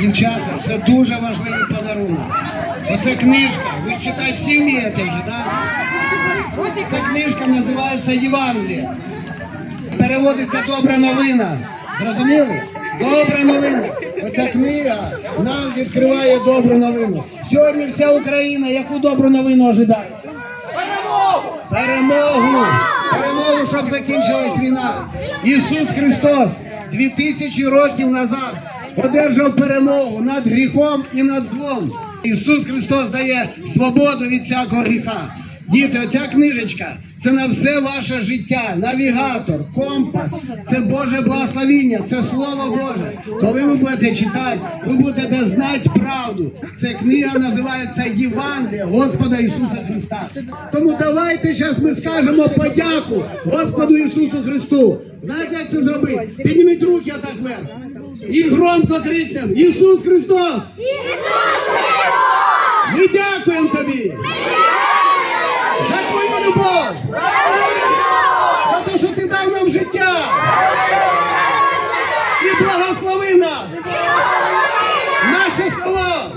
дівчата, це дуже важливий подарунок. Оце книжка. Ви читати всі вмієте вже, так? Ця книжка називається Євангеліє. Переводиться добра новина. Зрозуміли? Добра новина. Оця книга нам відкриває добру новину. Сьогодні вся Україна яку добру новину ожидає? Перемогу! Перемогу, щоб закінчилась війна. Ісус Христос 2000 років назад одержав перемогу над гріхом і над злом. Ісус Христос дає свободу від всякого гріха. Діти, оця книжечка це на все ваше життя, навігатор, компас, це Боже благословіння, це Слово Боже. Коли ви будете читати, ви будете знати правду. Ця книга називається Євангелія Господа Ісуса Христа. Тому давайте зараз ми скажемо подяку Господу Ісусу Христу. Знаєте, як це зробити? Підніміть руки отак вверх. І громко крикнемо Ісус Христос! Ми дякуємо тобі! За твою любов! За те, що ти дав нам життя! І благослови нас! Наше село!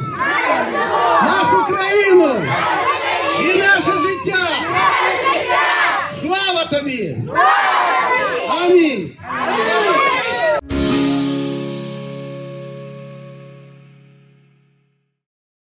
Нашу країну! І наше життя! Слава тобі!